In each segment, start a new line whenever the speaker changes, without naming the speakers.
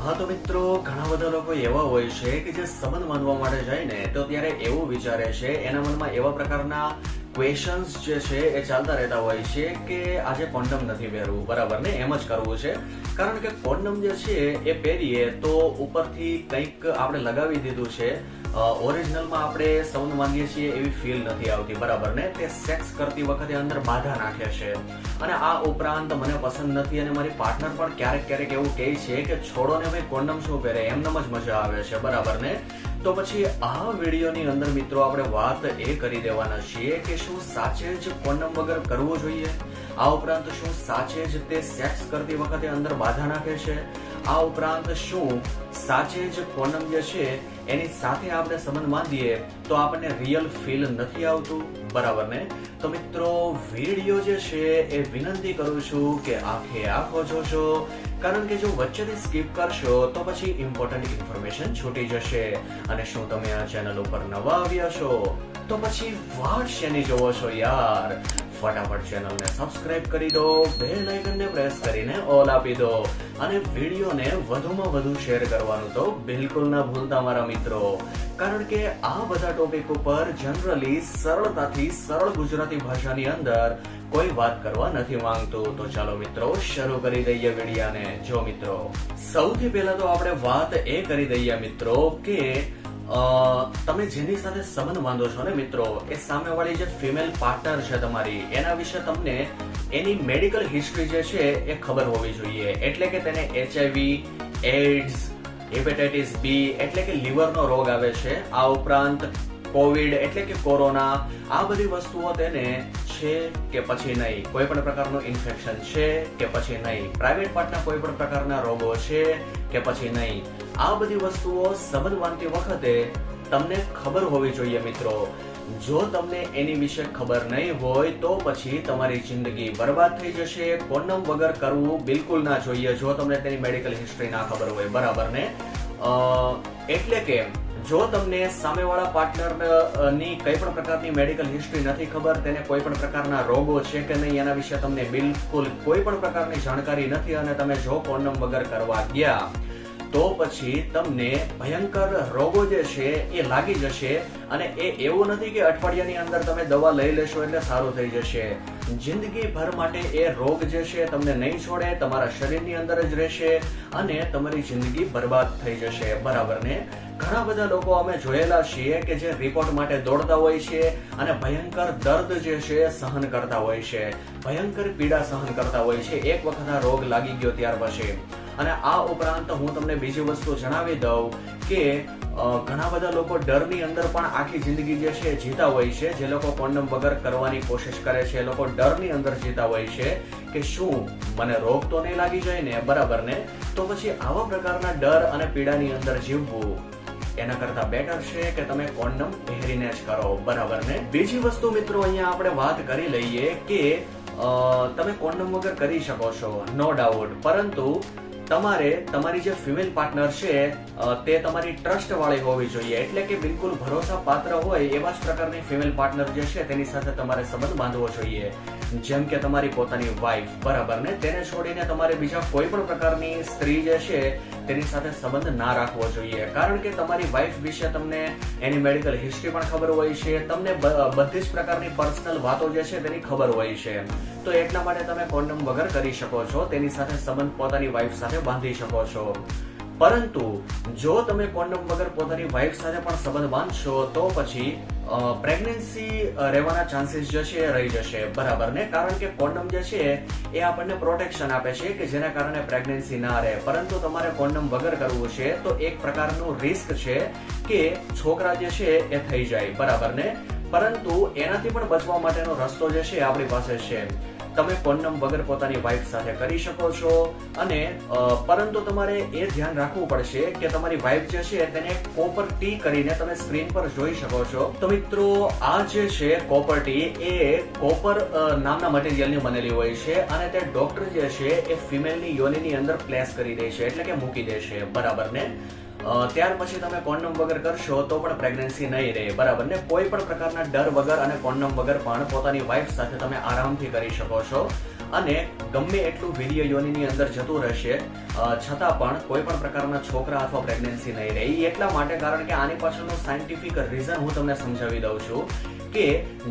હા તો મિત્રો, ઘણા બધા લોકો એવા હોય છે કે જે સંબંધ બાંધવા માટે જાય ને, તો ત્યારે એવું વિચારે છે, એના મનમાં એવા પ્રકારના ક્વેશ્ચન્સ જે છે એ ચાલતા રહેતા હોય છે કે આજે કોન્ડમ નથી પહેરવું, બરાબર ને? એમ જ કરવું છે. કારણ કે કોન્ડમ જે છે એ પહેરીએ તો ઉપરથી કંઈક આપણે લગાવી દીધું છે. ઓરિજિનલમાં આપણે સંબંધ માંગીએ છીએ એવી ફીલ નથી આવતી, બરાબર ને? તે સેક્સ કરતી વખતે અંદર બાધા નાખે છે. અને આ ઉપરાંત મને પસંદ નથી અને મારી પાર્ટનર પણ ક્યારેક ક્યારેક એવું કહે છે કે છોડો ને ભાઈ કોન્ડમ શું પહેરે? એમને જ મજા આવે છે, બરાબર ને? તો પછી આ વિડીયોની અંદર મિત્રો આપણે વાત એ કરી દેવાના છીએ કે શું સાચે જ કોન્ડમ વગર કરવું જોઈએ? આ ઉપરાંત શું સાચે જ તે સેક્સ કરતી વખતે અંદર બાધા નાખે છે? આ ઉપરાંત શું સાચે જ કોન્ડમ જે છે, એની સાથે આપણે સંબંધ બાંધીએ તો આપણને રિયલ ફીલ નથી આવતું? બરાબર ને? તો મિત્રો, વીડિયો જે છે એ વિનંતી કરું છું કે આખે આખો જોજો. કારણ કે જો વચ્ચેથી સ્કીપ કરશો, તો પછી ઇમ્પોર્ટન્ટ ઇન્ફોર્મેશન છૂટી જશે. અને શું તમે આ ચેનલ ઉપર નવા આવ્યા છો? તો પછી વાટ શેની જોવો છો યાર. ફટાફટ ચેનલને સબસ્ક્રાઇબ કરી દો, બેલ આઇકનને પ્રેસ કરીને ઓલ આપી દો અને વિડીયોને વધુમાં વધુ શેર કરવાનું તો બિલકુલ ના ભૂલતા, મારા મિત્રો. કારણ કે આ બધા ટોપિક ઉપર જનરલી સરળતાથી સરળ ગુજરાતી ભાષાની અંદર કોઈ વાત કરવા નથી માંગતું. તો ચાલો મિત્રો, શરૂ કરી દઈએ વિડીયાને. જો મિત્રો, સૌથી પહેલા તો આપણે વાત એ કરી દઈએ મિત્રો કે તમે જેની સાથે સંબંધ બાંધો છો ને મિત્રો, એ સામેવાળી જે ફિમેલ પાર્ટનર છે તમારી, એના વિશે તમને એની મેડિકલ હિસ્ટ્રી જે છે એ ખબર હોવી જોઈએ. એટલે કે તેને એચઆઈવી એડ્સ હેપેટાઇટિસ બી એટલે કે લીવરનો રોગ આવે છે. આ ઉપરાંત કોવિડ એટલે કે કોરોના આ બધી વસ્તુઓ તેને છે કે પછી નહીં. કોઈ પણ પ્રકારનું ઇન્ફેક્શન છે કે પછી નહીં. પ્રાઇવેટ પાર્ટના કોઈ પણ પ્રકારના રોગો છે કે પછી નહીં. આ બધી વસ્તુઓ સંબંધ વખતે તમને ખબર હોવી જોઈએ મિત્રો. જો તમને એની વિશે ખબર નહીં હોય તો પછી તમારી જિંદગી બરબાદ થઈ જશે. કોન્ડમ વગર કરવું બિલકુલ ના જોઈએ. જો તમને તેની મેડિકલ હિસ્ટ્રી ના ખબર હોય, બરાબર ને? એટલે કે જો તમને સામેવાળા પાર્ટનરની કઈ પણ પ્રકારની મેડિકલ હિસ્ટ્રી નથી ખબર, તેને કોઈ પણ પ્રકારના રોગો છે કે નહીં, એના વિશે તમને બિલકુલ કોઈ પણ પ્રકારની જાણકારી નથી અને તમે જો કોન્ડમ વગર કરવા ગયા તો પછી તમને ભયંકર રોગો જે છે એ લાગી જશે અને એ એવું નથી કે અઠવાડિયાની અંદર તમે દવા લઈ લેશો એટલે સારું થઈ જશે. જિંદગીભર માટે એ રોગ જે છે તમને નહીં છોડે, તમારા શરીરની અંદર જ રહેશે અને તમારી જિંદગી બરબાદ થઈ જશે. બરાબર ને? ઘણા બધા લોકો અમે જોયેલા છીએ કે જે રિપોર્ટ માટે દોડતા હોય છે અને ભયંકર દર્દ જે છે સહન કરતા હોય છે. ભયંકર પીડા સહન કરતા હોય છે. એક વખત આ રોગ લાગી ગયો ત્યાર પછી. અને આ ઉપરાંત હું તમને બીજી વસ્તુ જણાવી દઉં કે ઘણા બધા લોકો ડરની અંદર પણ આખી જિંદગી જે છે જીતા હોય છે. જે લોકો કોન્ડમ વગર કરવાની કોશિશ કરે છે, એ લોકો ડરની અંદર જીતા હોય છે કે શું? મને રોગ તો નહીં લાગી જાય ને? બરાબર ને? તો પછી આવા પ્રકારના ડર અને પીડાની અંદર જીવવું એના કરતા બેટર છે કે તમે કોન્ડમ પહેરીને જ કરો. બરાબર ને? બીજી વસ્તુ મિત્રો અહીંયા આપણે વાત કરી લઈએ કે તમે કોન્ડમ વગર કરી શકો છો. No doubt. પરંતુ તમારે તમારી જે ફિમેલ પાર્ટનર છે તે તમારી ટ્રસ્ટ વાળી હોવી જોઈએ. એટલે કે બિલકુલ ભરોસા પાત્ર હોય એવા જ પ્રકારની ફિમેલ પાર્ટનર જે છે, તેની સાથે તમારે સંબંધ બાંધવો જોઈએ. જેમ કે તમારી પોતાની વાઈફ બરાબર ને? તેને છોડીને તમારે બીજા કોઈ પણ પ્રકારની સ્ત્રી જે છે, તેની સાથે સંબંધ ના રાખવો જોઈએ. કારણ કે તમારી વાઈફ વિશે તમને એની મેડિકલ હિસ્ટ્રી પણ ખબર હોય છે, તમને બધી જ પ્રકારની પર્સનલ વાતો જે છે તેની ખબર હોય છે. તો એટલા માટે તમે કોન્ડમ વગર કરી શકો છો, તેની સાથે સંબંધ પોતાની વાઈફ સાથે બાંધી શકો છો. પરંતુ જો તમે કોન્ડમ વગર પોતાની વાઇફ સાથે પણ સંબંધ બાંધશો, તો પછી પ્રેગ્નન્સી રહેવાના ચાન્સીસ જે છે એ રહી જશે. બરાબર ને? કારણ કે કોન્ડમ જે છે એ આપણને પ્રોટેક્શન આપે છે કે જેના કારણે પ્રેગ્નન્સી ના રહે. પરંતુ તમારે કોન્ડમ વગર કરવું છે, તો એક પ્રકારનું રિસ્ક છે કે છોકરા જે છે એ થઈ જાય. બરાબર ને? પરંતુ એનાથી પણ બચવા માટેનો રસ્તો જે છે આપણી પાસે છે. તમે કોન્ડમ વગર પોતાની વાઈફ સાથે કરી શકો છો. અને પરંતુ તમારે એ ધ્યાન રાખવું પડશે કે તમારી વાઈફ જે છે તેને કોપર ટી કરીને તમે સ્ક્રીન પર જોઈ શકો છો. તો મિત્રો, આ જે છે કોપર ટી એ કોપર નામના મટીરિયલની બનેલી હોય છે અને તે ડોક્ટર જે છે એ ફિમેલની યોનિની અંદર પ્લેસ કરી દે છે, એટલે કે મૂકી દે છે. બરાબર ને? ત્યાર પછી તમે કોન્ડમ વગર કરશો તો પણ પ્રેગ્નન્સી નહીં રહે, બરાબર? ને કોઈ પણ પ્રકારના ડર વગર અને કોન્ડમ વગર પણ પોતાની વાઈફ સાથે તમે આરામથી કરી શકો છો. અને ગમે એટલું વીર્ય યોનિની અંદર જતું રહેશે છતાં પણ કોઈ પણ પ્રકારના છોકરા અથવા પ્રેગ્નન્સી નહીં રહે. એ એટલા માટે, કારણ કે આની પાછળનું સાયન્ટિફિક રીઝન હું તમને સમજાવી દઉં છું. કે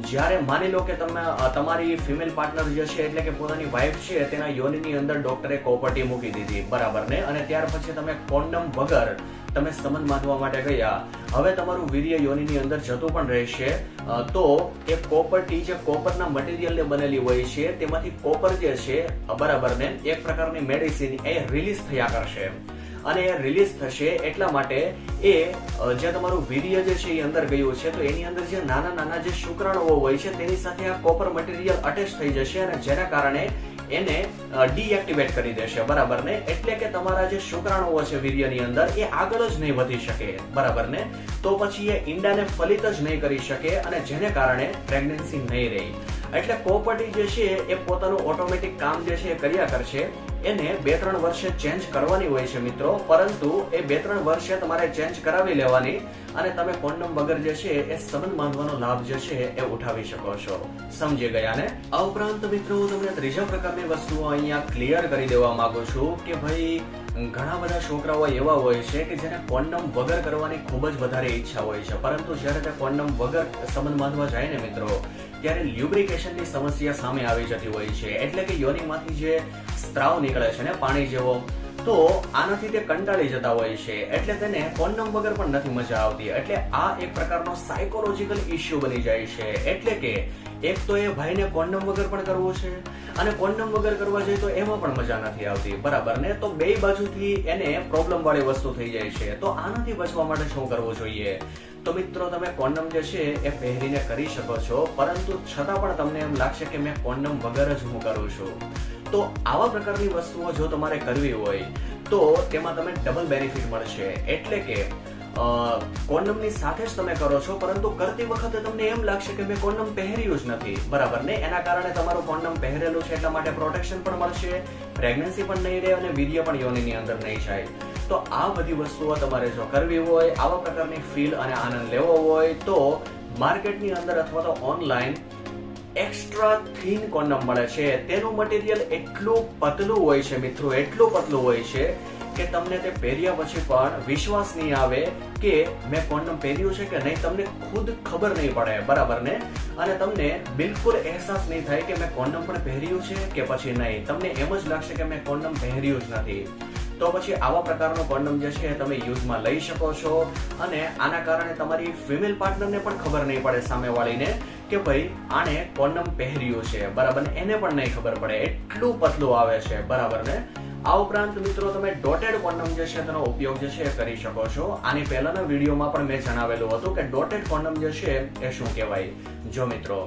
જ્યારે માની લો કે તમે તમારી ફિમેલ પાર્ટનર જે છે, એટલે કે પોતાની વાઈફ છે, તેના યોનિની અંદર ડોક્ટરે કોપર્ટી મૂકી દીધી, બરાબર ને? અને ત્યાર પછી તમે કોન્ડમ વગર તમે સંબંધ બાંધવા માટે ગયા. હવે તમારું વીર્ય યોનિની અંદર જતું પણ રહેશે. તો એ કોપરટી જે કોપરના મટીરિયલને બનેલી હોય છે, તેમાંથી કોપર જે છે બરાબર ને? એક પ્રકારની મેડિસિન એ રિલીઝ થયા કરશે. અને એ રિલીઝ થશે એટલા માટે એ જે તમારું વીર્ય જે છે એ અંદર ગયું છે, તો એની અંદર જે નાના નાના જે શુક્રાણુઓ હોય છે, તેની સાથે આ કોપર મટીરિયલ અટેચ થઈ જશે અને જેના કારણે એને ડીએક્ટિવેટ કરી દેશે. બરાબર ને? એટલે કે તમારા જે શુક્રાણુઓ છે વીર્યની અંદર એ આગળ જ નહીં વધી શકે. બરાબર ને? તો પછી એ ઈંડાને ફલિત જ નહીં કરી શકે અને જેને કારણે પ્રેગ્નન્સી નહીં રહી. એટલે પ્રોપર્ટી જે છે એ પોતાનું ઓટોમેટિક કામ જે છે એ કર્યા કરશે. એને બે ત્રણ વર્ષે ચેન્જ કરવાની હોય છે મિત્રો. પરંતુ એ બે ત્રણ વર્ષે તમારે ચેન્જ કરાવી લેવાની અને તમે કોન્ડમ વગર જે છે એ સંબંધ બાંધવાનો લાભ જે છે એ ઉઠાવી શકો છો. સમજી ગયા ને? આ ઉપરાંત મિત્રો તમને ત્રીજા પ્રકારની વસ્તુઓ અહીંયા ક્લિયર કરી દેવા માંગુ છું કે ભાઈ, ઘણા બધા છોકરાઓ એવા હોય છે કે જેને કોન્ડમ વગર કરવાની ખૂબ જ વધારે ઈચ્છા હોય છે. પરંતુ જ્યારે તે કોન્ડમ વગર સંબંધ બાંધવા જાય ને મિત્રો ત્યારે લ્યુબ્રિકેશનની સમસ્યા સામે આવી જતી હોય છે. એટલે કે યોનિમાંથી જે સ્ત્રાવ નીકળે છે ને પાણી જેવો, તો આનાથી તે કંટાળી જતા હોય છે. એટલે તેને કોન્ડમ વગર પણ નથી મજા આવતી. એટલે આ એક પ્રકારનો સાયકોલોજીકલ ઇશ્યુ બની જાય છે. એટલે કે એક તો એ ભાઈને કોન્ડમ વગર પણ કરવો છે, અને કોન્ડમ વગર કરવા જાય તો એમાં પણ મજા નથી આવતી. બરાબર ને? તો બે બાજુથી એને પ્રોબ્લેમ વાળી વસ્તુ થઈ જાય છે. તો આનાથી બચવા માટે શું કરવું જોઈએ? તો મિત્રો, તમે કોન્ડમ જે છે એ પહેરીને કરી શકો છો, પરંતુ છતાં પણ તમને એમ લાગશે કે મેં કોન્ડમ વગર જ હું કરું છું. તો આવા પ્રકારની વસ્તુઓ જો તમારે કરવી હોય, તો તેમાં તમે ડબલ બેનિફિટ મળશે. એટલે કે કોન્ડમની સાથે જ તમે કરો છો, પરંતુ કરતી વખતે તમને એમ લાગશે કે મેં કોન્ડમ પહેર્યું જ નથી. બરાબર ને? એના કારણે તમારું કોન્ડમ પહેરેલું છે એટલા માટે પ્રોટેક્શન પણ મળશે, પ્રેગ્નન્સી પણ નહીં રહે અને વીર્ય પણ યોનિની અંદર નહીં જાય. તો આ બધી વસ્તુઓ તમારે જો કરવી હોય, આવા પ્રકારની ફીલ અને આનંદ લેવો હોય, તો માર્કેટની અંદર અથવા તો ઓનલાઈન એક્સ્ટ્રા થીન કોન્ડમ મળે છે. તેનું મટીરિયલ એટલું પતલું હોય છે, મિત્રો, એટલું પતલું હોય છે કે તમને તે પહેર્યા પછી પણ વિશ્વાસ નહીં આવે કે મેં કોન્ડમ પહેર્યું છે કે નહીં, તમને ખુદ ખબર નહીં પડે. બરાબર ને? અને તમને બિલકુલ અહેસાસ નહીં થાય કે મેં કોન્ડમ પણ પહેર્યું છે કે પછી નહીં. તમને એમ જ લાગશે કે મેં કોન્ડમ પહેર્યું જ નથી. તો પછી આવા પ્રકારનો કોન્ડમ જે છે તમે યુઝમાં લઈ શકો છો. અને આના કારણે તમારી ફિમેલ પાર્ટનરને પણ ખબર નહીં પડે સામેવાળીને કે ભાઈ આણે કોન્ડમ પહેર્યું છે. બરાબર એને પણ નહીં ખબર પડે. એટલું પતલું આવે છે. બરાબર ને? આ ઉપરાંત મિત્રો તમે ડોટેડ કોન્ડમ જે છે તેનો ઉપયોગ જે છે એ કરી શકો છો. આની પહેલાના વિડીયોમાં પણ મેં જણાવેલું હતું કે ડોટેડ કોન્ડમ જે છે એ શું કહેવાય? જો મિત્રો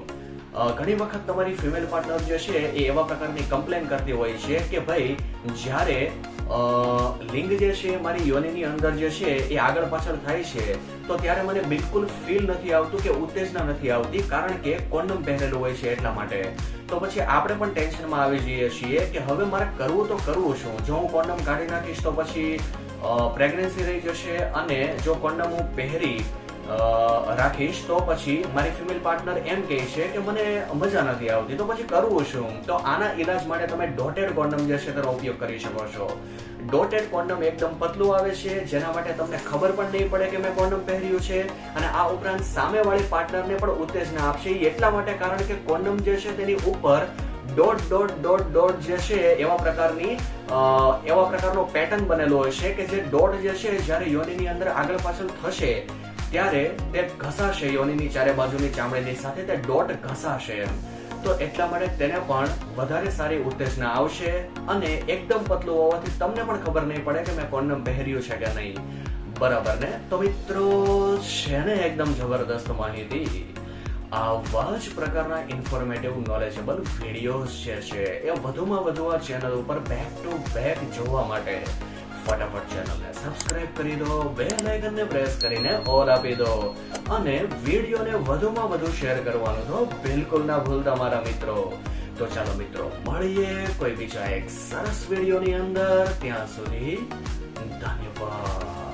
ઘણી વખત તમારી ફિમેલ પાર્ટનર જે છે એ એવા પ્રકારની કમ્પ્લેન કરતી હોય છે કે ભાઈ, જ્યારે લિંગ જે છે મારી યોનિની અંદર જે છે એ આગળ પાછળ થાય છે, તો ત્યારે મને બિલકુલ ફીલ નથી આવતું કે ઉત્તેજના નથી આવતી કારણ કે કોન્ડમ પહેરેલું હોય છે એટલા માટે. તો પછી આપણે પણ ટેન્શનમાં આવી જઈએ છીએ કે હવે મારે કરવું તો કરવું શું? જો હું કોન્ડમ કાઢી નાખીશ તો પછી પ્રેગ્નન્સી રહી જશે અને જો કોન્ડમ હું પહેરી રાખીશ તો પછી મારી ફિમેલ પાર્ટનર એમ કહે છે કે મને મજા નથી આવતી, તો પછી કરવું શું? તો આના ઈલાજ માટે તમે ડોટેડ કોન્ડમ જે છે તેનો ઉપયોગ કરી શકો છો. ડોટેડ કોન્ડમ એકદમ પતલું આવે છે, જેના માટે તમને ખબર પણ નહીં પડે કે મેં કોન્ડમ પહેર્યું છે. અને આ ઉપરાંત સામેવાળી પાર્ટનરને પણ ઉત્તેજના આપશે. એટલા માટે કારણ કે કોન્ડમ જે છે તેની ઉપર ડોટ ડોટ ડોટ ડોટ જે છે એવા પ્રકારની એવા પ્રકારનો પેટર્ન બનેલો હોય છે કે જે ડોટ જે છે જ્યારે યોનિની અંદર આગળ પાછળ થશે ત્યારે તે ઘસાશે, યોનીની ચારે બાજુની ચામડીની સાથે તે ડોટ ઘસાશે તો એટલા માટે તેને પણ વધારે સારી ઉત્તેજના આવશે અને એકદમ પતલું હોવાથી તમને પણ ખબર નહીં પડે કે મેં કોન્ડમ પહેર્યું છે કે નહીં. બરાબર ને? તો મિત્રો છે ને એકદમ જબરદસ્ત માહિતી? આવા જ પ્રકારના ઇન્ફોર્મેટિવ નોલેજેબલ વિડીયોઝ જે છે, એ વધુમાં વધુ આ ચેનલ ઉપર બેક ટુ બેક જોવા માટે. ફટાફટ ચેનલને સબસ્ક્રાઇબ કરી દો બેલ આઇકનને પ્રેસ કરીને ઓલ આપી દો. અને વિડીયોને વધુમાં વધુ શેર કરવાનું તો બિલકુલ ના ભૂલતા, મારા મિત્રો. તો ચાલો મિત્રો, મળીએ કોઈ બીજા એક સરસ વિડીયોની અંદર. ત્યાં સુધી ધન્યવાદ.